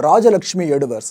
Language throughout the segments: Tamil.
ராஜலக்ஷ்மி எடுவர்ஸ்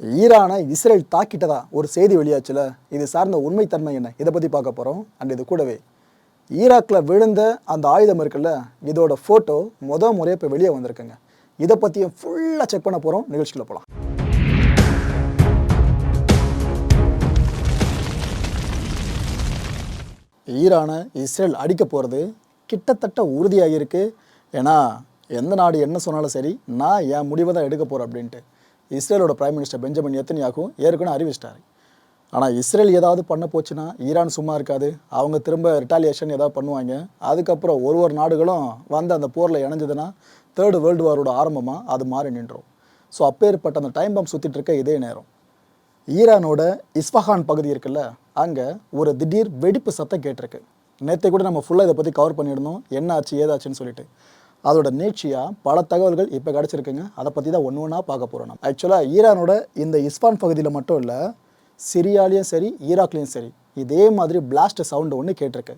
ஈரானை இஸ்ரேல் தாக்கிட்டதா ஒரு செய்தி வெளியாச்சுல? இது சார்ந்த உண்மைத்தன்மை என்ன? இதை பற்றி பார்க்க போகிறோம் அண்ட் இது கூடவே ஈராக்கில் விழுந்த அந்த ஆயுதம் இருக்குல்ல? இதோட ஃபோட்டோ முத முறையாக இப்போ வெளியே வந்திருக்குங்க. இதை பற்றியும் ஃபுல்லாக செக் பண்ண போகிறோம் நிகழ்ச்சியில் போகலாம் ஈரானை இஸ்ரேல் அடிக்க போகிறது கிட்டத்தட்ட உறுதியாகிருக்கு ஏன்னா எந்த நாடு என்ன சொன்னாலும் சரி நான் என் முடிவை தான் எடுக்க போகிறேன் அப்படின்ட்டு. இஸ்ரேலோட பிரைம் மினிஸ்டர் பெஞ்சமின் நெத்தன்யாகும் ஏற்கனவே அறிவிச்சிட்டாரு. ஆனால் இஸ்ரேல் ஏதாவது பண்ண போச்சுன்னா ஈரான் சும்மா இருக்காது. அவங்க திரும்ப ரிட்டாலியேஷன் ஏதாவது பண்ணுவாங்க. அதுக்கப்புறம் ஒரு ஒரு நாடுகளும் வந்து அந்த போரில் இணைஞ்சதுன்னா தேர்டு வேர்ல்டு வாரோட ஆரம்பமாக அது மாறி நின்றோம். ஸோ அப்பேற்பட்ட அந்த டைம் பம்ப் சுற்றிட்டு இருக்க இதே நேரம். ஈரானோட இஸ்ஃபஹான் பகுதி இருக்குல்ல அங்கே ஒரு திடீர் வெடிப்பு சத்தம் கேட்டிருக்கு. நேற்றை கூட நம்ம ஃபுல்லாக இதை பற்றி கவர் பண்ணியிருந்தோம். என்ன ஆச்சு ஏதாச்சுன்னு சொல்லிட்டு. அதோட நீட்சியாக பல தகவல்கள் இப்போ கிடச்சிருக்குங்க. அதை பற்றி தான் ஒன்று ஒன்றா பார்க்க போகிறோம் நம்ம. ஆக்சுவலாக ஈரானோட இந்த இஸ்பான் பகுதியில் மட்டும் இல்லை சிரியாலையும் சரி ஈராக்லேயும் சரி இதே மாதிரி பிளாஸ்ட் சவுண்டு ஒன்று கேட்டிருக்கு.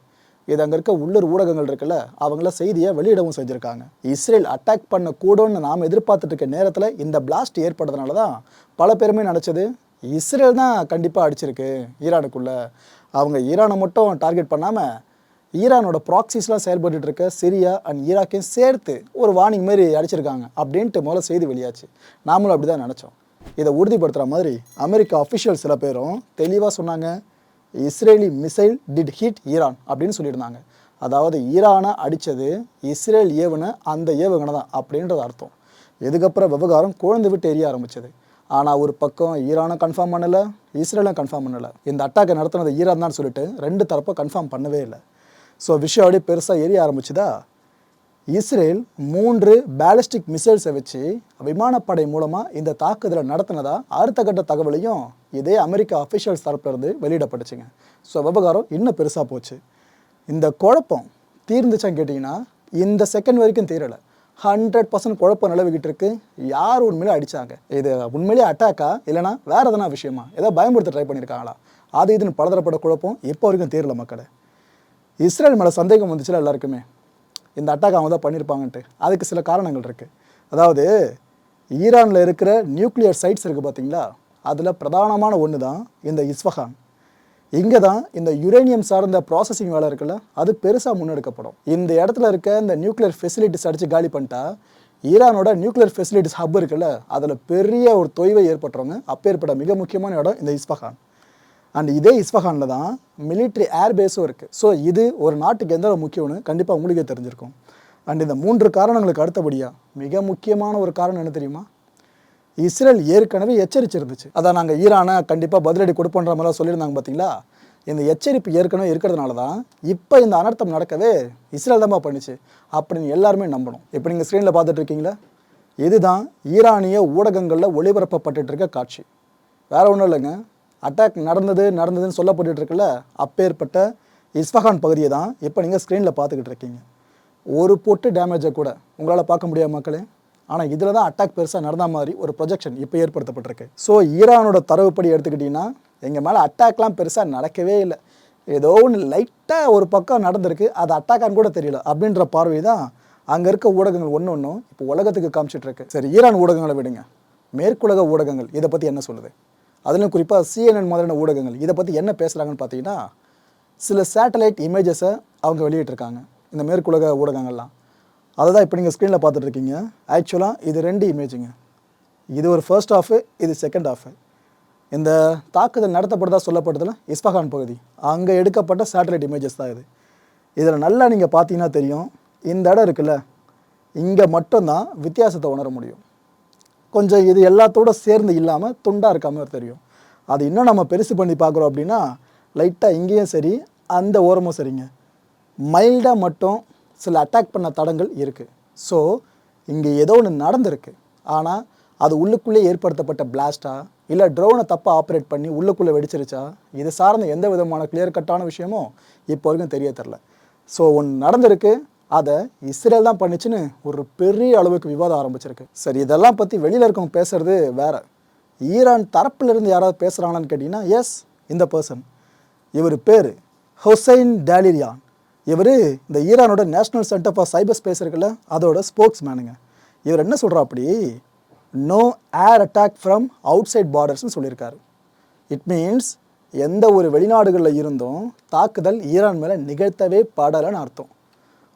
இது அங்கே இருக்க உள்ளூர் ஊடகங்கள் இருக்குல்ல அவங்கள செய்தியை வெளியிடவும் செஞ்சுருக்காங்க. இஸ்ரேல் அட்டாக் பண்ண கூடும்னு நாம் எதிர்பார்த்துட்டு இருக்க நேரத்தில் இந்த பிளாஸ்ட் ஏற்பட்டதுனால தான் பல பேருமே நினச்சது இஸ்ரேல் தான் கண்டிப்பாக அடிச்சிருக்கு ஈரானுக்குள்ளே. அவங்க ஈரானை மட்டும் டார்கெட் பண்ணாமல் ஈரானோட ப்ராக்சிஸ்லாம் செயல்பட்டு இருக்க சிரியா அண்ட் ஈராக்கையும் சேர்த்து ஒரு வார்னிங் மாதிரி அடிச்சிருக்காங்க அப்படின்ட்டு முதல்ல செய்தி வெளியாச்சு. நாமளும் அப்படி தான் நினச்சோம். இதை உறுதிப்படுத்துகிற மாதிரி அமெரிக்கா அஃபிஷியல் சில பேரும் தெளிவாக சொன்னாங்க Israeli missile did hit Iran அப்படின்னு சொல்லியிருந்தாங்க. அதாவது ஈரானை அடித்தது இஸ்ரேல் ஏவுன அந்த ஏவுகணை தான் அப்படின்றது அர்த்தம். இதுக்கப்புறம் விவகாரம் குழந்தை விட்டு எரிய ஆரம்பிச்சது. ஆனால் ஒரு பக்கம் ஈரானை கன்ஃபார்ம் பண்ணலை இஸ்ரேலும் கன்ஃபார்ம் பண்ணலை. இந்த அட்டாக்கை நடத்துனது ஈரான் தான் சொல்லிட்டு ரெண்டு தரப்பும் கன்ஃபார்ம் பண்ணவே இல்லை. ஸோ விஷயம் அப்படியே பெருசாக எரிய ஆரம்பிச்சுதா? இஸ்ரேல் மூன்று பேலிஸ்டிக் மிசைல்ஸை வச்சு விமானப்படை மூலமாக இந்த தாக்குதலை நடத்தினதா? அடுத்த கட்ட தகவலையும் இதே அமெரிக்கா அஃபிஷியல்ஸ் தரப்புலேருந்து வெளியிடப்பட்டுச்சுங்க. ஸோ விவகாரம் இன்னும் பெருசாக போச்சு. இந்த குழப்பம் தீர்ந்துச்சான்னு கேட்டிங்கன்னா இந்த செகண்ட் வரைக்கும் தீரலை. ஹண்ட்ரட் பர்சன்ட் குழப்பம் நிலவிக்கிட்டு இருக்கு. யார் உண்மையிலே அடித்தாங்க இது உண்மையிலே அட்டாக்கா இல்லைனா வேறு எதனா விஷயமா? ஏதோ பயன்படுத்த ட்ரை பண்ணியிருக்காங்களா? அது இதுன்னு பலதரப்பட குழப்பம் இப்போ வரைக்கும் தீரலை மக்களை. இஸ்ரேல் மேலே சந்தேகம் வந்துச்சுல எல்லாருக்குமே. இந்த அட்டாக் அவங்க தான் பண்ணியிருப்பாங்கன்ட்டு அதுக்கு சில காரணங்கள் இருக்குது அதாவது ஈரானில் இருக்கிற நியூக்ளியர் சைட்ஸ் இருக்குது பார்த்தீங்களா அதில் பிரதானமான ஒன்று தான் இந்த இஸ்ஃபஹான். இங்கே தான் இந்த யுரேனியம் சார்ந்த ப்ராசஸிங் வேலை இருக்குல்ல அது பெருசாக முன்னெடுக்கப்படும். இந்த இடத்துல இருக்க இந்த நியூக்ளியர் ஃபெசிலிட்டிஸ் அடித்து காலி பண்ணிட்டா ஈரானோட நியூக்ளியர் ஃபெசிலிட்டிஸ் ஹப் இருக்குல்ல அதில் பெரிய ஒரு தொய்வை ஏற்பட்டுறவங்க அப்பேற்பட்ட மிக முக்கியமான இடம் இந்த இஸ்ஃபஹான். அண்ட் இதே இஸ்ஃபஹானில் தான் மிலிட்ரி ஏர் பேஸும் இருக்குது ஸோ இது ஒரு நாட்டுக்கு எந்த அளவு முக்கியம்னு கண்டிப்பாக உங்களுக்கே தெரிஞ்சிருக்கும். அண்ட் இந்த மூன்று காரணங்களுக்கு அடுத்தபடியாக மிக முக்கியமான ஒரு காரணம் என்ன தெரியுமா? இஸ்ரேல் ஏற்கனவே எச்சரிச்சிருந்துச்சு. அதான் நாங்கள் ஈரானை கண்டிப்பாக பதிலடி கொடுப்போன்ற மாதிரிலாம் சொல்லியிருந்தாங்க பார்த்தீங்களா இந்த எச்சரிப்பு ஏற்கனவே இருக்கிறதுனால தான் இப்போ இந்த அனர்த்தம் நடக்கவே இஸ்ரேல் தான் பண்ணுச்சு. அப்படின்னு எல்லாருமே நம்பணும். இப்போ நீங்கள் ஸ்க்ரீனில் பார்த்துட்டு இருக்கீங்களா இதுதான் ஈரானிய ஊடகங்களில் ஒளிபரப்பப்பட்டு இருக்க காட்சி. வேற ஒன்றும் இல்லைங்க. அட்டாக் நடந்தது நடந்ததுன்னு சொல்லப்பட்டு இருக்குல்ல அப்பேற்பட்ட இஸ்ஃபஹான் பகுதியை தான் இப்போ நீங்கள் ஸ்க்ரீனில் பார்த்துக்கிட்டு இருக்கீங்க ஒரு பொட்டு டேமேஜை கூட உங்களால் பார்க்க முடியாது மக்களே. ஆனால் இதில் தான் அட்டாக் பெருசாக நடந்த மாதிரி ஒரு ப்ரொஜெக்ஷன் இப்போ ஏற்படுத்தப்பட்டிருக்கு. ஸோ ஈரானோட தரவுப்படி எடுத்துக்கிட்டிங்கன்னா எங்கள் மேலே அட்டாக்லாம் பெருசாக நடக்கவே இல்லை. ஏதோ ஒன்று லைட்டாக ஒரு பக்கம் நடந்திருக்கு அது அட்டாக்கான்னு கூட தெரியல. அப்படின்ற பார்வை தான் அங்கே இருக்க ஊடகங்கள் ஒன்று ஒன்றும் இப்போ உலகத்துக்கு காமிச்சிட்ருக்கு. சரி ஈரான் ஊடகங்களை விடுங்க. மேற்குலக ஊடகங்கள் இதை பற்றி என்ன சொல்லுது? அதிலும் குறிப்பாக சிஎன்என் மாதிரியான ஊடகங்கள் இதை பற்றி என்ன பேசுகிறாங்கன்னு பார்த்தீங்கன்னா சில சேட்டலைட் இமேஜஸை அவங்க வெளியிட்டிருக்காங்க. இந்த மேற்குலக ஊடகங்கள்லாம். அதை தான் இப்போ நீங்கள் ஸ்க்ரீனில் பார்த்துட்ருக்கீங்க. ஆக்சுவலாக இது ரெண்டு இமேஜுங்க இது ஒரு ஃபர்ஸ்ட் ஆஃபு இது செகண்ட் ஆஃபு இந்த தாக்குதல் நடத்தப்படுதா சொல்லப்படுதுல இஸ்பஹான் பகுதி. அங்கே எடுக்கப்பட்ட சேட்டலைட் இமேஜஸ் தான் இது. இதில் நல்லா நீங்கள் பார்த்தீங்கன்னா தெரியும். இந்த இடம் இருக்குல்ல. இங்கே மட்டும்தான் வித்தியாசத்தை உணர முடியும். கொஞ்சம் இது எல்லாத்தோட சேர்ந்து இல்லாமல் துண்டாக இருக்க மாதிரி தெரியும். அது இன்னும் நம்ம பெருசு பண்ணி பார்க்குறோம் அப்படின்னா லைட்டாக இங்கேயும் சரி அந்த ஓரமும் சரிங்க. மைல்டாக மட்டும் சில அட்டாக் பண்ண தடங்கள் இருக்குது ஸோ இங்கே ஏதோ ஒன்று நடந்திருக்கு. ஆனால் அது உள்ளுக்குள்ளே ஏற்படுத்தப்பட்ட பிளாஸ்டா இல்லை ட்ரோனை தப்பாக ஆப்ரேட் பண்ணி உள்ளுக்குள்ளே வெடிச்சிருச்சா இது சார்ந்த எந்த விதமான கிளியர் கட்டான விஷயமும் இப்போ வரைக்கும் தெரிய தெரில ஸோ ஒன்று நடந்திருக்கு அதை இஸ்ரேல் தான் பண்ணுச்சுன்னு ஒரு பெரிய அளவுக்கு விவாதம் ஆரம்பிச்சிருக்கு. சரி இதெல்லாம் பற்றி வெளியில் இருக்கவங்க பேசுறது வேற. ஈரான் தரப்பிலிருந்து யாராவது பேசுகிறாங்களான்னு கேட்டிங்கன்னா எஸ் இந்த பர்சன் இவர் பேர் ஹொசைன் டேலிரியான் இவர் இந்த ஈரானோட national centre for cyber space இருக்குல்ல அதோட ஸ்போக்ஸ் மேனுங்க இவர் என்ன சொல்கிறா அப்படி no air attack from outside பார்டர்ஸ்னு சொல்லியிருக்காரு. இட் மீன்ஸ் எந்த ஒரு வெளிநாடுகளில் இருந்தும் தாக்குதல் ஈரான் மேலே நிகழ்த்தவே படலைன்னு அர்த்தம்.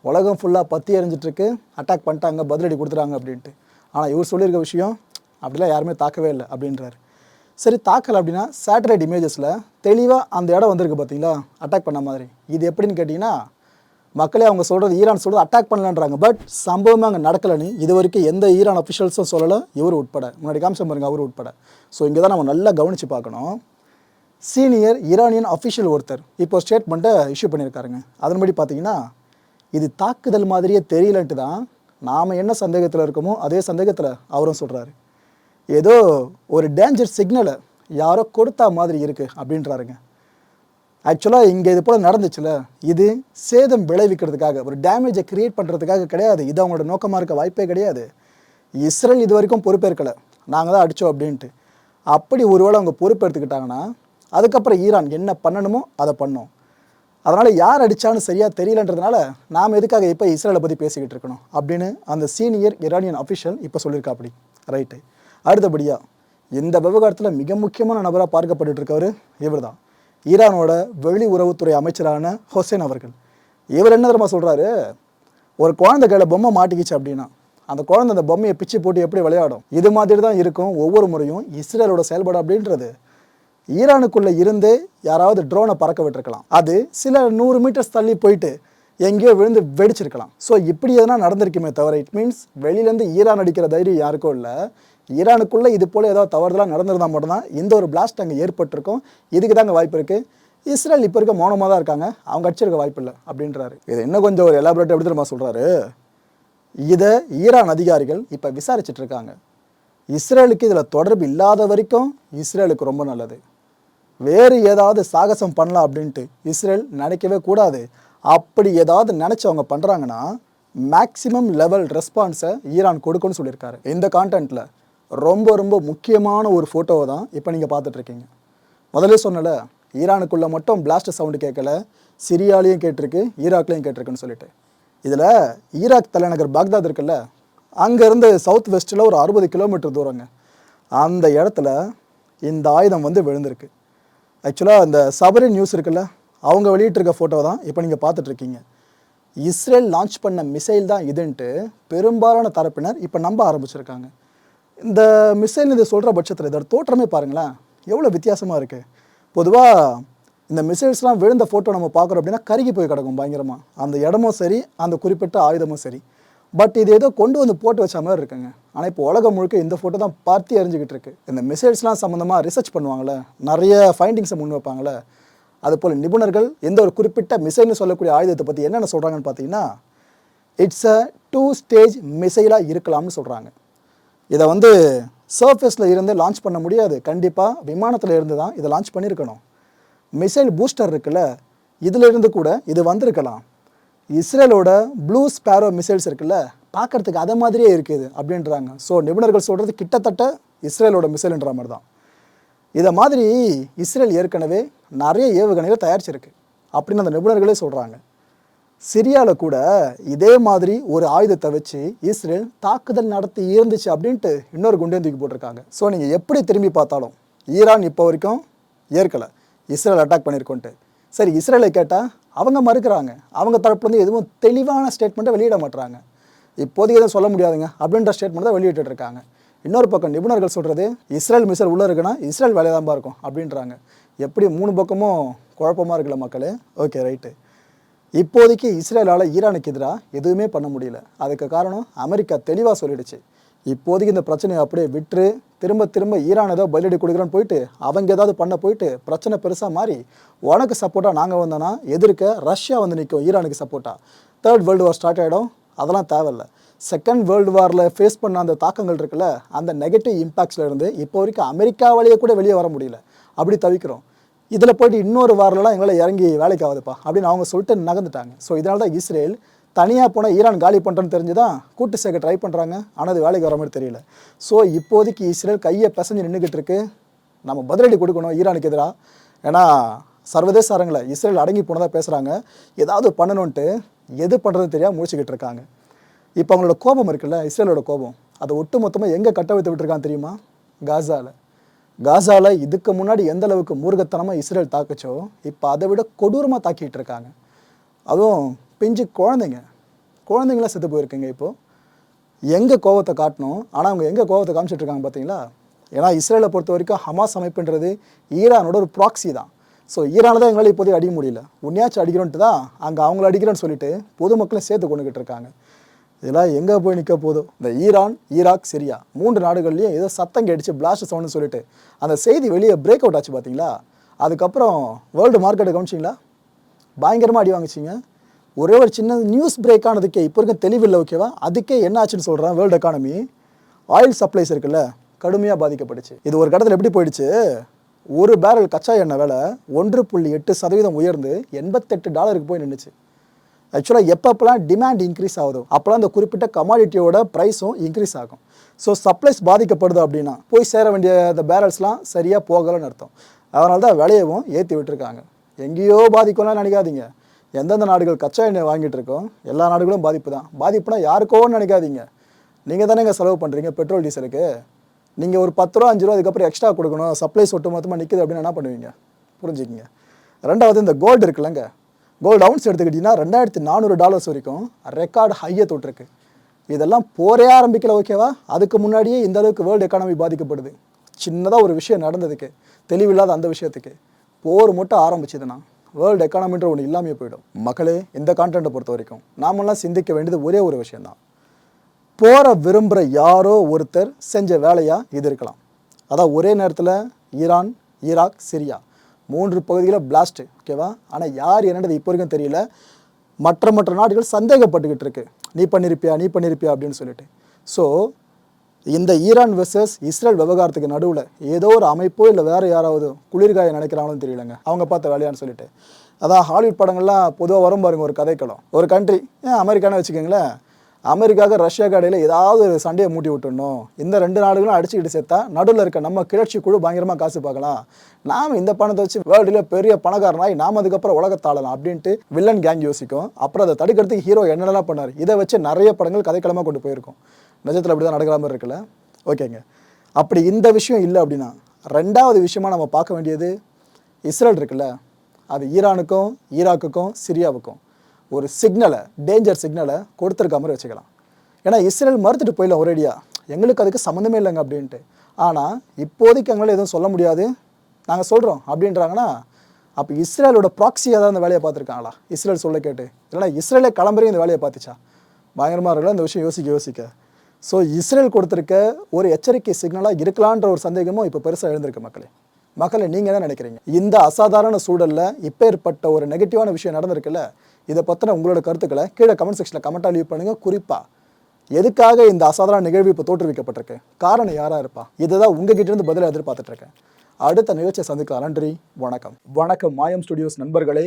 உலகம் ஃபுல்லாக பற்றி எறிஞ்சிட்ருக்கு அட்டாக் பண்ணிட்டாங்க பதிலடி கொடுத்துட்டாங்க அப்படின்ட்டு. ஆனால் இவர் சொல்லியிருக்க விஷயம் அப்படிலாம் யாருமே தாக்கவே இல்லை அப்படின்றாரு. சரி தாக்கலை அப்படின்னா சேட்டலைட் இமேஜஸில் தெளிவாக அந்த இடம் வந்திருக்கு பார்த்தீங்களா அட்டாக் பண்ண மாதிரி. இது எப்படின்னு கேட்டிங்கன்னா மக்களே அவங்க சொல்கிறது ஈரான் சொல்கிறது அட்டாக் பண்ணலன்றாங்க. பட் சம்பவமே அங்கே நடக்கலைன்னு இது வரைக்கும் எந்த ஈரான் அஃபிஷியல்ஸும் சொல்லலை. இவர் உட்பட. முன்னாடி காமிச்சம் பாருங்க அவர் உட்பட. ஸோ இங்கே தான் நம்ம நல்லா கவனித்து பார்க்கணும். சீனியர் ஈரானியன் அஃபிஷியல் ஒருத்தர் இப்போ ஸ்டேட்மெண்ட்டை இஷ்யூ பண்ணியிருக்காருங்க. அதன்படி பார்த்தீங்கன்னா இது தாக்குதல் மாதிரியே தெரியலன்ட்டு தான் நாம் என்ன சந்தேகத்தில் இருக்கோமோ அதே சந்தேகத்தில் அவரும் சொல்கிறாரு ஏதோ ஒரு டேஞ்சர் சிக்னலை யாரோ கொடுத்தா மாதிரி இருக்குது அப்படின்றாருங்க. ஆக்சுவலாக இங்கே இது போல் நடந்துச்சுல இது சேதம் விளைவிக்கிறதுக்காக ஒரு டேமேஜை க்ரியேட் பண்ணுறதுக்காக கிடையாது. இது அவங்களோட நோக்கமாக இருக்க வாய்ப்பே கிடையாது. இஸ்ரேல் இது வரைக்கும் பொறுப்பேற்கலை. நாங்கள் தான் அடித்தோம் அப்படின்ட்டு. அப்படி ஒருவேளை அவங்க பொறுப்பெடுத்துக்கிட்டாங்கன்னா அதுக்கப்புறம் ஈரான் என்ன பண்ணணுமோ அதை பண்ணோம். அதனால் யார் அடித்தான்னு சரியாக தெரியலன்றதுனால நாம் எதுக்காக இப்போ இஸ்ரேலை பற்றி பேசிக்கிட்டு இருக்கணும் அப்படின்னு அந்த சீனியர் ஈரானியன் அஃபிஷியல் இப்போ சொல்லியிருக்கா அப்படி ரைட்டு அடுத்தபடியாக இந்த விவகாரத்தில் மிக முக்கியமான நபராக பார்க்கப்பட்டுட்டு இருக்கவர் இவர் தான் ஈரானோட வெளி உறவுத்துறை அமைச்சரான ஹொசேன் அவர்கள். இவர் என்ன தெரியுமா சொல்கிறாரு ஒரு குழந்தை கையில் பொம்மை மாட்டிக்கிச்சு அப்படின்னா அந்த குழந்தை அந்த பொம்மையை பிச்சு போட்டு எப்படி விளையாடும்? இது மாதிரி தான் இருக்கும் ஒவ்வொரு முறையும் இஸ்ரேலோட செயல்பாடு அப்படின்றது. ஈரானுக்குள்ளே இருந்தே யாராவது ட்ரோனை பறக்க விட்டுருக்கலாம். அது சில நூறு மீட்டர்ஸ் தள்ளி போயிட்டு எங்கேயோ விழுந்து வெடிச்சிருக்கலாம். ஸோ இப்படி எதனா நடந்திருக்குமே தவிர இட் மீன்ஸ் வெளியிலேருந்து ஈரான் அடிக்கிற தைரியம் யாருக்கும் இல்லை. ஈரானுக்குள்ளே இது போல் ஏதாவது தவறுதலாக நடந்திருந்தால் மட்டும்தான் இந்த ஒரு பிளாஸ்ட் அங்கே ஏற்பட்டிருக்கும். இதுக்கு தாங்க வாய்ப்பு இருக்குது இஸ்ரேல் இப்போ இருக்க மௌனமாக தான் இருக்காங்க. அவங்க அடிச்சிருக்க வாய்ப்பு இல்லை அப்படின்றாரு. இது இன்னும் கொஞ்சம் ஒரு எலாபரேட் எப்படி தெரியுமா சொல்கிறாரு இதை ஈரான் அதிகாரிகள் இப்போ விசாரிச்சுட்டு இருக்காங்க. இஸ்ரேலுக்கு இதில் தொடர்பு இல்லாத வரைக்கும் இஸ்ரேலுக்கு ரொம்ப நல்லது. வேறு ஏதாவது சாகசம் பண்ணலாம் அப்படின்ட்டு இஸ்ரேல் நினைக்கவே கூடாது. அப்படி ஏதாவது நினச்சி அவங்க பண்ணுறாங்கன்னா மேக்சிமம் லெவல் ரெஸ்பான்ஸை ஈரான் கொடுக்குன்னு சொல்லியிருக்காரு. இந்த கான்டென்ட்டில் ரொம்ப ரொம்ப முக்கியமான ஒரு ஃபோட்டோவை தான் இப்போ நீங்கள் பார்த்துட்ருக்கீங்க முதல்ல சொன்னலை ஈரானுக்குள்ளே மட்டும் பிளாஸ்ட் சவுண்டு கேட்கல சிரியாலையும் கேட்டிருக்கு ஈராக்லேயும் கேட்டிருக்குன்னு சொல்லிட்டு. இதில் ஈராக் தலைநகர் பாக்தாத் இருக்குல்ல அங்கேருந்து சவுத் வெஸ்ட்டில் ஒரு அறுபது கிலோமீட்டர் தூரங்க. அந்த இடத்துல இந்த ஆயுதம் வந்து விழுந்திருக்கு. ஆக்சுவலாக அந்த சபரி நியூஸ் இருக்குல்ல அவங்க வெளியிட்டிருக்க ஃபோட்டோ தான் இப்போ நீங்கள் பார்த்துட்ருக்கீங்க. இஸ்ரேல் லான்ச் பண்ண மிசைல் தான் இதுன்ட்டு பெரும்பாலான தரப்பினர் இப்போ நம்ப ஆரம்பிச்சிருக்காங்க. இந்த மிசைல் இது சொல்கிற பட்சத்தில் இதோட தோற்றமே பாருங்களேன் எவ்வளோ வித்தியாசமாக இருக்குது பொதுவாக இந்த மிசைல்ஸ்லாம் விழுந்த ஃபோட்டோ நம்ம பார்க்குறோம் அப்படின்னா கருகி போய் கிடக்கும் பயங்கரமாக அந்த இடமும் சரி அந்த குறிப்பிட்ட ஆயுதமும் சரி. பட் இது ஏதோ கொண்டு வந்து போட்டு வச்ச மாதிரி இருக்குங்க. ஆனால் இப்போ உலகம் முழுக்க இந்த ஃபோட்டோ தான் பார்த்து எறிஞ்சிக்கிட்டு இருக்கு. இந்த மிசைல்ஸ்லாம் சம்மந்தமாக ரிசர்ச் பண்ணுவாங்களே நிறைய ஃபைண்டிங்ஸை முன் வைப்பாங்களே அதுபோல் நிபுணர்கள் எந்த ஒரு குறிப்பிட்ட மிசைல்னு சொல்லக்கூடிய ஆயுதத்தை பற்றி என்னென்ன சொல்கிறாங்கன்னு பார்த்தீங்கன்னா இட்ஸ் அ டூ ஸ்டேஜ் மிசைலாக இருக்கலாம்னு சொல்கிறாங்க இதை வந்து சர்ஃபேஸில் இருந்து லான்ச் பண்ண முடியாது. கண்டிப்பாக விமானத்தில் இருந்து தான் இதை லான்ச் பண்ணியிருக்கணும். மிசைல் பூஸ்டர் இருக்குல்ல இதிலிருந்து கூட இது வந்திருக்கலாம். இஸ்ரேலோட ப்ளூ ஸ்பேரோ மிசைல்ஸ் இருக்குல்ல பார்க்கறதுக்கு அதை மாதிரியே இருக்குது அப்படின்றாங்க. ஸோ நிபுணர்கள் சொல்கிறது கிட்டத்தட்ட இஸ்ரேலோட மிசைல்ன்ற மாதிரி தான் இதை மாதிரி இஸ்ரேல் ஏற்கனவே நிறைய ஏவுகணைகள் தயாரிச்சிருக்கு அப்படின்னு அந்த நிபுணர்களே சொல்கிறாங்க சிரியாவில் கூட இதே மாதிரி ஒரு ஆயுதத்தை வச்சு இஸ்ரேல் தாக்குதல் நடத்தி இருந்துச்சு அப்படின்ட்டு இன்னொரு குண்டையும் தூக்கி போட்டிருக்காங்க. ஸோ நீங்கள் எப்படி திரும்பி பார்த்தாலும் ஈரான் இப்போ வரைக்கும் ஏற்கலை. இஸ்ரேல் அட்டாக் பண்ணியிருக்கோன்ட்டு சரி இஸ்ரேலை கேட்டால் அவங்க மறுக்கிறாங்க. அவங்க தரப்புலேருந்து எதுவும் தெளிவான ஸ்டேட்மெண்ட்டை வெளியிட மாட்டுறாங்க இப்போதைக்கு எதுவும் சொல்ல முடியாதுங்க. அப்படின்ற ஸ்டேட்மெண்ட் தான் வெளியிட்டு இருக்காங்க. இன்னொரு பக்கம் நிபுணர்கள் சொல்கிறது இஸ்ரேல் மிசர் உள்ளே இருக்குன்னா இஸ்ரேல் வேலையாக தான் இருக்கும் அப்படின்றாங்க. எப்படி மூணு பக்கமும் குழப்பமாக இருக்குல்ல மக்களே? ஓகே ரைட்டு இப்போதைக்கு இஸ்ரேலால் ஈரானுக்கு எதிராக எதுவுமே பண்ண முடியல. அதுக்கு காரணம் அமெரிக்கா தெளிவாக சொல்லிடுச்சு. இப்போதைக்கு இந்த பிரச்சனையை அப்படியே விட்டு திரும்ப திரும்ப ஈரான் ஏதோ பதிலடி கொடுக்குறோன்னு போயிட்டு அவங்க ஏதாவது பண்ண போயிட்டு பிரச்சனை பெருசாக மாறி உனக்கு சப்போர்ட்டாக நாங்கள் வந்தோன்னா எதிர்க்க ரஷ்யா வந்து நிற்கும் ஈரானுக்கு சப்போர்ட்டாக தேர்ட் வேர்ல்டு வார் ஸ்டார்ட் ஆகிடும் அதெல்லாம் தேவையில்ல. செகண்ட் வேர்ல்டு வாரில் ஃபேஸ் பண்ண அந்த தாக்கங்கள் இருக்குல்ல அந்த நெகட்டிவ் இம்பேக்ட்ஸ்ல இருந்து இப்போ வரைக்கும் அமெரிக்காவாலேயே கூட வெளியே வர முடியல. அப்படி தவிக்கிறோம். இதில் போயிட்டு இன்னொரு வாரிலலாம் எங்களால் இறங்கி வேலைக்கு ஆகுதுப்பா அப்படின்னு அவங்க சொல்லிட்டு நகர்ந்துட்டாங்க. ஸோ இதனால தான் இஸ்ரேல் தனியாக போனால் ஈரான் காலி பண்ணுறேன்னு தெரிஞ்சு தான் கூட்டு சேர்க்க ட்ரை பண்ணுறாங்க ஆனால் அது வேலைக்கு வர மாதிரி தெரியல. ஸோ இப்போதைக்கு இஸ்ரேல் கையை பிசைஞ்சு நின்றுக்கிட்டு இருக்கு. நம்ம பதிலடி கொடுக்கணும் ஈரானுக்கு எதிராக ஏன்னா சர்வதேச அரங்கில் இஸ்ரேல் அடங்கி போனதாக பேசுகிறாங்க ஏதாவது பண்ணணுன்ட்டு எது பண்ணுறது தெரியாமல் முடிச்சுக்கிட்டு இருக்காங்க. இப்போ அவங்களோட கோபம் இருக்குல்ல இஸ்ரேலோட கோபம். அதை ஒட்டு மொத்தமாக எங்கே கட்ட வைத்து தெரியுமா? காசாவில் காசாவில் இதுக்கு முன்னாடி எந்த அளவுக்கு மூர்கத்தனமாக இஸ்ரேல் தாக்குச்சோ இப்போ அதை விட கொடூரமாக தாக்கிட்டு இருக்காங்க. அதுவும் பிஞ்சு குழந்தைங்க. குழந்தைங்களாம் செத்து போயிருக்குங்க இப்போது எங்கே கோவத்தை காட்டணும்? ஆனால் அவங்க எங்கே கோவத்தை காமிச்சிட்டு இருக்காங்க பார்த்தீங்களா? ஏன்னா இஸ்ரேலை பொறுத்த வரைக்கும் ஹமாஸ் அமைப்புன்றது ஈரானோட ஒரு ப்ராக்ஸி தான். ஸோ ஈரானை தான் எங்களால் இப்போதைக்கு அடிக்க முடியல. உன்னையாச்சும் அடிக்கிறோன்ட்டு தான் அங்கே அவங்கள அடிக்கிறோன்னு சொல்லிட்டு பொதுமக்களும் சேர்த்து கொண்டுக்கிட்டு இருக்காங்க. இதெல்லாம் எங்கே போய் நிற்க போதும் இந்த ஈரான் ஈராக் சிரியா மூன்று நாடுகள்லேயும் ஏதோ சத்தம் கடிச்சு பிளாஸ்ட் சவுண்ட்னு சொல்லிட்டு. அந்த செய்தி வெளியே பிரேக் அவுட் ஆச்சு பார்த்தீங்களா? அதுக்கப்புறம் வேர்ல்டு மார்க்கெட்டை கவனிச்சிங்களா? பயங்கரமாக அடி வாங்கிச்சிங்க. ஒரே ஒரு சின்ன நியூஸ் பிரேக் ஆனதுக்கே இப்போ இருக்க தெளிவில்லை ஓகேவா அதுக்கே என்ன ஆச்சுன்னு சொல்கிறேன் வேர்ல்டு எக்கானமி ஆயில் சப்ளைஸ் இருக்குல்ல கடுமையாக பாதிக்கப்பட்டுச்சு. இது ஒரு கடத்தில் எப்படி போயிடுச்சு? ஒரு பேரல் கச்சா எண்ணெய் விலை ஒன்று புள்ளி எட்டு சதவீதம் உயர்ந்து எண்பத்தெட்டு டாலருக்கு போய் நின்றுச்சு ஆக்சுவலாக எப்பப்பெல்லாம் டிமாண்ட் இன்க்ரீஸ் ஆகுதோ அப்போலாம் அந்த குறிப்பிட்ட கமாடிட்டியோட ப்ரைஸும் இன்க்ரீஸ் ஆகும். ஸோ சப்ளைஸ் பாதிக்கப்படுது அப்படின்னா போய் சேர வேண்டிய அந்த பேரல்ஸ்லாம் சரியாக போகலைன்னு அர்த்தம். அதனால தான் விலையவும் ஏற்றி விட்டுருக்காங்க. எங்கேயோ பாதிக்கும்லாம் நினைக்காதீங்க. எந்தெந்த நாடுகள் கச்சா எண்ணெய் வாங்கிட்டு இருக்கோம் எல்லா நாடுகளும் பாதிப்பு தான் பாதிப்புனா யாருக்கோன்னு நினைக்காதீங்க. நீங்கள் தானேங்க செலவு பண்ணுறீங்க பெட்ரோல் டீசலுக்கு. நீங்கள் ஒரு பத்து ரூபா அஞ்சு ரூபா அதுக்கப்புறம் எக்ஸ்ட்ரா கொடுக்கணும் சப்ளைஸ் ஒட்டு மொத்தமாக நிற்குது அப்படின்னு என்ன பண்ணுவீங்க? புரிஞ்சுக்கிங்க. ரெண்டாவது இந்த கோல்டு இருக்குல்லங்க. கோல்டு அவுன்ஸ் எடுத்துக்கிட்டிங்கன்னா ரெண்டாயிரத்தி நானூறு டாலர்ஸ் வரைக்கும் ரெக்கார்டு ஹையை தொட்டிருக்கு. இதெல்லாம் போரே ஆரம்பிக்கல ஓகேவா அதுக்கு முன்னாடியே இந்த அளவுக்கு வேர்ல்டு எக்கானமி பாதிக்கப்படுது. சின்னதாக ஒரு விஷயம் நடந்ததுக்கு தெளிவில்லாத அந்த விஷயத்துக்கு. போர் மட்டும் ஆரம்பிச்சதுன்னா. வேர்ல்டு எக்கானமின்ற ஒன்று இல்லாமல் போயிடும். மக்களே இந்த கான்டென்ட்டை பொறுத்த வரைக்கும் நாமெல்லாம் சிந்திக்க வேண்டியது ஒரே ஒரு விஷயந்தான் போகிற விரும்புகிற யாரோ ஒருத்தர் செஞ்ச வேலையாக இது இருக்கலாம். அதான் ஒரே நேரத்தில் ஈரான் ஈராக் சிரியா மூன்று பகுதியில் பிளாஸ்ட் ஓகேவா ஆனால் யார் என்னன்றது இப்போ வரைக்கும் தெரியல. மற்ற மற்ற நாடுகள் சந்தேகப்பட்டுக்கிட்டு இருக்கு. நீ பண்ணியிருப்பியா நீ பண்ணியிருப்பியா அப்படின்னு சொல்லிட்டு. ஸோ இந்த ஈரான் வெர்சஸ் இஸ்ரேல் விவகாரத்துக்கு நடுவில் ஏதோ ஒரு அமைப்போ இல்லை வேறு யாராவது குளிர்காய நினைக்கிறாங்களும் தெரியலங்க. அவங்க பார்த்த வேலையான்னு சொல்லிட்டு. அதான் ஹாலிவுட் படங்கள்லாம் பொதுவாக வரும் பாருங்க ஒரு கதைக்களம் ஒரு கண்ட்ரி ஏன் அமெரிக்கான்னு வச்சுக்கோங்களேன். அமெரிக்காவுக்கு ரஷ்யா கடையில் ஏதாவது ஒரு சண்டையை மூட்டி விட்டுடணும். இந்த ரெண்டு நாடுகளும் அடிச்சுக்கிட்டு சேர்த்தா நடுவில் இருக்க நம்ம கிளர்ச்சி குழு பயங்கரமாக காசு பார்க்கலாம். நாம் இந்த பணத்தை வச்சு வேர்ல்டில் பெரிய பணக்காரனாய் நாம் அதுக்கப்புறம் உலகத்தாளலாம் அப்படின்ட்டு வில்லன் கேங் யோசிக்கும். அப்புறம் அதை தடுக்கிறதுக்கு ஹீரோ என்னென்னலாம் பண்ணார்? இதை வச்சு நிறைய படங்கள் கதைக்களமாக கொண்டு போயிருக்கோம். நிஜத்தில் அப்படி தான் நடக்கிற மாதிரி இருக்குல்ல? ஓகேங்க. அப்படி இந்த விஷயம் இல்லை அப்படின்னா ரெண்டாவது விஷயமா நம்ம பார்க்க வேண்டியது இஸ்ரேல் இருக்குல்ல? அது ஈரானுக்கும் ஈராக்குக்கும் சிரியாவுக்கும். ஒரு சிக்னலை டேஞ்சர் சிக்னலை கொடுத்துருக்க மாதிரி வச்சுக்கலாம். ஏன்னா இஸ்ரேல் மறுத்துட்டு போயிடலாம் ஒரேடியா. எங்களுக்கு அதுக்கு சம்மந்தமே இல்லைங்க அப்படின்ட்டு. ஆனால் இப்போதைக்கு எங்களால் எதுவும் சொல்ல முடியாது. நாங்கள் சொல்கிறோம் அப்படின்றாங்கன்னா அப்போ இஸ்ரேலோட ப்ராக்சியாக தான் இந்த வேலையை பார்த்துருக்காங்களா? இஸ்ரேல் சொல்ல கேட்டு. இல்லைனா இஸ்ரேலே கிளம்புறையும் இந்த வேலையை பார்த்துச்சா? பயங்கரமாக இருக்குல்ல இந்த விஷயம் யோசிக்க யோசிக்க. ஸோ இஸ்ரேல் கொடுத்துருக்க ஒரு எச்சரிக்கை சிக்னலாக இருக்கலான்ற ஒரு சந்தேகமும் இப்போ பெருசாக எழுந்திருக்கு மக்களே. மக்களை நீங்கள் என்ன நினைக்கிறீங்க? இந்த அசாதாரண சூழலில் இப்போ ஏற்பட்ட ஒரு நெகட்டிவான விஷயம் நடந்திருக்குல்ல இதை பற்றின உங்களோட கருத்துக்களை கீழே கமெண்ட் செக்ஷனில் கமெண்ட்டாக லீவ் பண்ணுங்கள் குறிப்பாக எதுக்காக இந்த அசாதாரண நிகழ்வு இப்போ தோற்றுவிக்கப்பட்டிருக்கு? காரணம் யாராக இருப்பா? இதை தான் உங்ககிட்டேருந்து பதிலாக எதிர்பார்த்துட்ருக்கேன் அடுத்த நிகழ்ச்சியை சந்திக்கலாம். நன்றி வணக்கம். வணக்கம். மாயம் ஸ்டுடியோஸ் நண்பர்களே